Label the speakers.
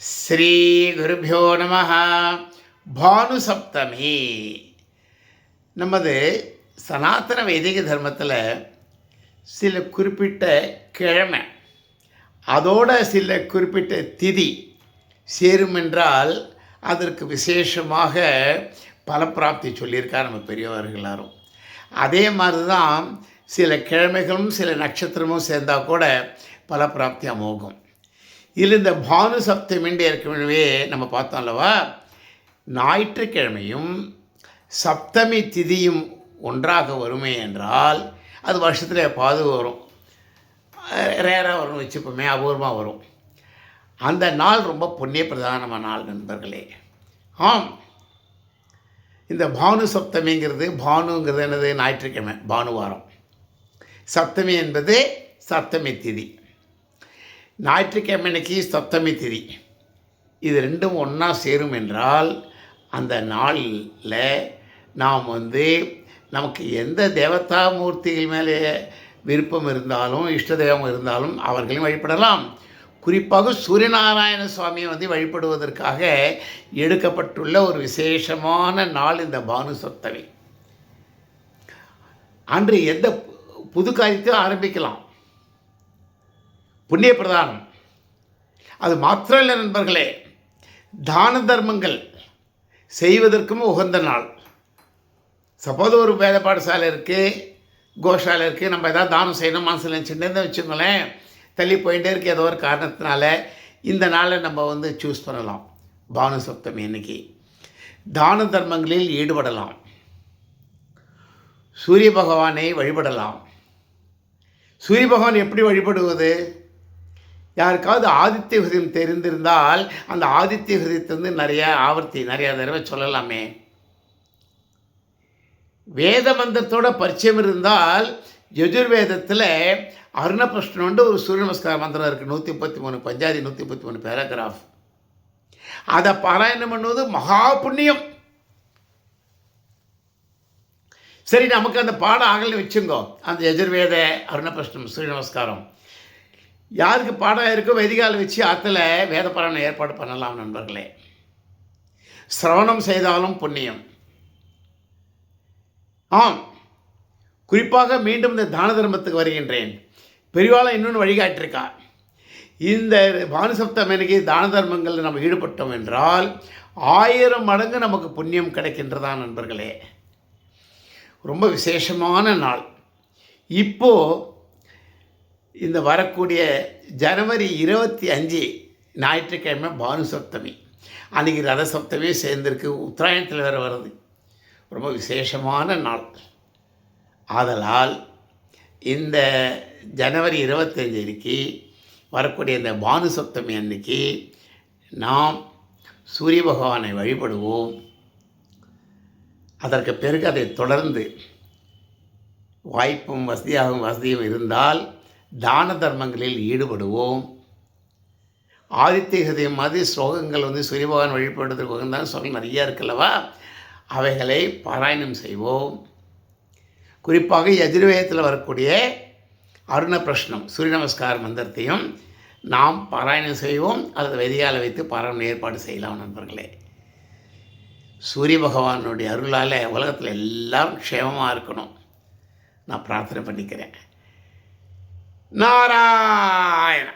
Speaker 1: ஸ்ரீ குருபியோ நம பானு சப்தமி நமது சனாதன வைதிக தர்மத்தில் சில குறிப்பிட்ட கிழமை அதோட சில குறிப்பிட்ட திதி சேரும் என்றால் அதற்கு விசேஷமாக பலப்பிராப்தி சொல்லியிருக்கார் நம்ம பெரியவர்கள் எல்லாரும். அதே மாதிரி தான் சில கிழமைகளும் சில நட்சத்திரமும் சேர்ந்தால் கூட பலப்பிராப்தி அமோகம் இதில் இந்த பானு சப்தமின்றி ஏற்கனவே நம்ம பார்த்தோம் அல்லவா? ஞாயிற்றுக்கிழமையும் சப்தமி திதியும் ஒன்றாக வருமே என்றால் அது வருஷத்தில் எப்பாவது வரும். ரேராக வரும் வச்சுப்போமே அபூர்வமாக வரும். அந்த நாள் ரொம்ப புண்ணிய பிரதானமான நாள் நண்பர்களே. ஆம். இந்த பானு சப்தமிங்கிறது பானுங்கிறது என்னது? ஞாயிற்றுக்கிழமை பானுவாரம். சப்தமி என்பது சப்தமி திதி. ஞாயிற்றுக்கிழமை அன்னைக்கு சப்தமி திதி. இது ரெண்டும் ஒன்றா சேரும் என்றால் அந்த நாளில் நாம் வந்து நமக்கு எந்த தேவதா மூர்த்திகள் மேலே விருப்பம் இருந்தாலும் இஷ்ட தெய்வம் இருந்தாலும் அவர்களையும் வழிபடலாம். குறிப்பாக சூரியநாராயண சுவாமியை வந்து வழிபடுவதற்காக எடுக்கப்பட்டுள்ள ஒரு விசேஷமான நாள் இந்த பானு சப்தமி. அன்று எந்த புது காரியத்தையும் ஆரம்பிக்கலாம். புண்ணிய பிரதானம் அது மாத்திரம் இல்லை நண்பர்களே தான தர்மங்கள் செய்வதற்கும் உகந்த நாள். சப்போஸ் ஒரு வேத பாடசாலை இருக்குது கோஷாலை இருக்குது நம்ம எதாவது தானம் செய்யணும் மனசில் நினச்சிட்டு வச்சுக்கோங்களேன் தள்ளி போயிட்டே இருக்க ஏதோ ஒரு காரணத்தினால இந்த நாளை நம்ம வந்து சூஸ் பண்ணலாம். பானு சப்தமி இன்னைக்கு தான தர்மங்களில் ஈடுபடலாம். சூரிய பகவானை வழிபடலாம். சூரிய பகவான் எப்படி வழிபடுவது? யாருக்காவது ஆதித்ய ஹிருதயம் தெரிந்திருந்தால் அந்த ஆதித்ய ஹிருதயத்தை வந்து நிறைய ஆவர்த்தி நிறைய தடவை சொல்லலாமே. வேத மந்திரத்தோட பரிச்சயம் இருந்தால் யஜுர்வேதத்தில் அருணபிருஷ்ணன் ஒரு சூரிய நமஸ்கார மந்திரம் இருக்குது நூற்றி முப்பத்தி மூணு பஞ்சாதி நூற்றி முப்பத்தி மூணு பேராகிராஃப் அதை பாராயணம் பண்ணுவது மகா புண்ணியம். சரி நமக்கு அந்த பாடம் ஆகலை வச்சுங்கோ. அந்த யஜுர்வேத அருணபிருஷ்ணம் சூரிய நமஸ்காரம் யாருக்கு பாடம் இருக்கோ வெதிகால் வச்சு ஆற்றுல வேத பாராயணம் ஏற்பாடு பண்ணலாம் நண்பர்களே. சிரவணம் செய்தாலும் புண்ணியம். ஆம். குறிப்பாக மீண்டும் இந்த தான தர்மத்துக்கு வருகின்றேன். பெரியவாளம் இன்னொன்று வழிகாட்டிருக்கா இந்த பானுசப்தம் எனக்கு தான தர்மங்களில் நம்ம ஈடுபட்டோம் என்றால் ஆயிரம் மடங்கு நமக்கு புண்ணியம் கிடைக்கின்றதா நண்பர்களே? ரொம்ப விசேஷமான நாள். இப்போது இந்த வரக்கூடிய ஜனவரி இருபத்தி அஞ்சு ஞாயிற்றுக்கிழமை பானு சப்தமி அன்றைக்கி ரத சப்தமே சேர்ந்துருக்கு. உத்தராயணத்தில் வேறு வருது. ரொம்ப விசேஷமான நாள். ஆதலால் இந்த ஜனவரி இருபத்தஞ்சு அன்றைக்கி வரக்கூடிய இந்த பானு சப்தமி அன்னைக்கு நாம் சூரிய பகவானை வழிபடுவோம். அதற்கு பிறகு அதை தொடர்ந்து வாய்ப்பும் வசதியாகவும் வசதியும் இருந்தால் தான தர்மங்களில் ஈடுபடுவோம். ஆதித்ய மாதிரி ஸ்லோகங்கள் வந்து சூரிய பகவான் வழிபடுறதுக்கு உகந்தான ஸ்லோகம் நிறையா இருக்குல்லவா? அவைகளை பாராயணம் செய்வோம். குறிப்பாக எதிர்வேதத்தில் வரக்கூடிய அருண பிரஷ்னம் சூரிய நமஸ்கார மந்திரத்தையும் நாம் பாராயணம் செய்வோம். அல்லது வெதியால் வைத்து பாராயணம் ஏற்பாடு செய்யலாம் நண்பர்களே. சூரிய பகவானுடைய அருளால் உலகத்தில் எல்லாரும் க்ஷேமமாக இருக்கணும். நான் பிரார்த்தனை பண்ணிக்கிறேன். നാരായണ